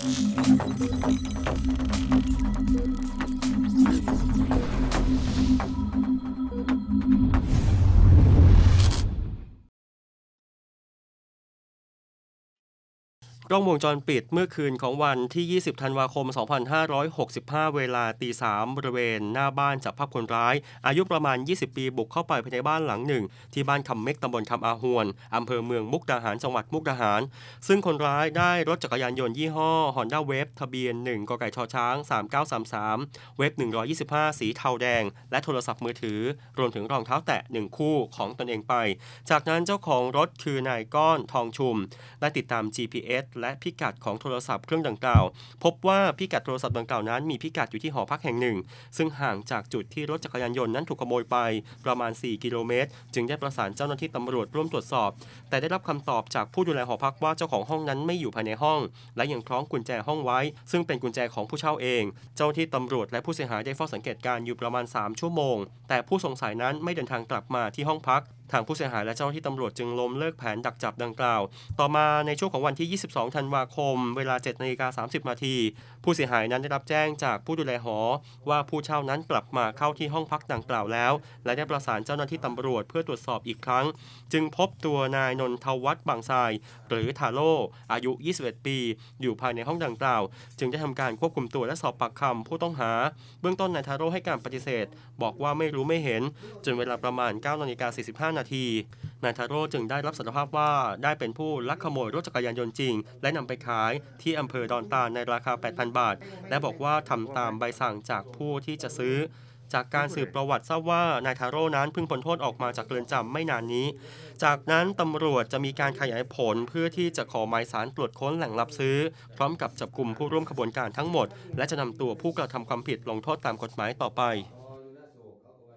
Thank you. กล้องวงจรปิดเมื่อคืนของวันที่ 20 ธันวาคม 2565 เวลาตีสามบริเวณหน้าบ้านจับภาพคนร้าย อายุประมาณ 20 ปีบุกเข้าไปภายในบ้านหลังหนึ่ง ที่บ้านคำเม็กตำบลคำอาหวน อำเภอเมืองมุกดาหาร จังหวัดมุกดาหาร ซึ่งคนร้ายได้รถจักรยานยนต์ยี่ห้อ Honda w a v e ทะเบียน 1 กไก่ชช้าง 3933 เวฟ125 สีเทาแดง และโทรศัพท์มือถือ รวมถึงรองเท้าแตะหนึ่งคู่ของตนเองไป จากนั้นเจ้าของรถคือนายก้อนทองชุม ได้ติดตาม GPS และพิกัดของโทรศัพท์เครื่องดังกล่าว พบว่าพิกัดโทรศัพท์ดังกล่าวนั้นมีพิกัดอยู่ที่หอพักแห่งหนึ่ง ซึ่งห่างจากจุดที่รถจักรยานยนต์นั้นถูกขโมยไปประมาณ 4 กิโลเมตร จึงได้ประสานเจ้าหน้าที่ตำรวจร่วมตรวจสอบ แต่ได้รับคำตอบจากผู้ดูแลหอพักว่าเจ้าของห้องนั้นไม่อยู่ภายในห้อง และยังคล้องกุญแจห้องไว้ ซึ่งเป็นกุญแจของผู้เช่าเอง เจ้าหน้าที่ตำรวจและผู้เสียหายได้เฝ้าสังเกตการณ์อยู่ประมาณ 3 ชั่วโมง แต่ผู้สงสัยนั้นไม่เดินทางกลับมาที่ห้องพัก ทางผู้เสียหายและเจ้าหน้าที่ตำรวจจึงล้มเลิกแผนดักจับดังกล่าว ต่อมาในช่วงของวันที่ 22 ธันวาคม เวลา7นาฬิกา30นาทีผู้เสียหายนั้นได้รับแจ้งจากผู้ดูแลหอ ว่าผู้เช่านั้นกลับมาเข้าที่ห้องพักดังกล่าวแล้ว และได้ประสานเจ้าหน้าที่ตำรวจเพื่อตรวจสอบอีกครั้ง จึงพบตัวนายนนทวัฒน์บางทราย หรือทาโร่อายุ 21 ปี อยู่ภายในห้องดังกล่าว จึงได้ทำการควบคุมตัวและสอบปากคำผู้ต้องหา เบื้องต้นนายทาโร่ให้การปฏิเสธ บอกว่าไม่รู้ไม่เห็น จนเวลาประมาณ9นาฬิกา45นาที นายทาโร่จึงได้รับสารภาพว่าได้เป็นผู้ลักขโมยรถจักรยานยนต์จริง และนำไปขายที่อำเภอดอนตาในราคา 8,000 บาท และบอกว่าทำตามใบสั่งจากผู้ที่จะซื้อจากการสืบประวัติทราบว่านายทาโร่นั้นเพิ่งพ้นโทษออกมาจากเรือนจำไม่นานนี้ จากนั้นตำรวจจะมีการขยายผลเพื่อที่จะขอหมายสารตรวจค้นแหล่งรับซื้อ พร้อมกับจับกลุ่มผู้ร่วมขบวนการทั้งหมด และจะนำตัวผู้กระทำความผิดลงโทษตามกฎหมายต่อไป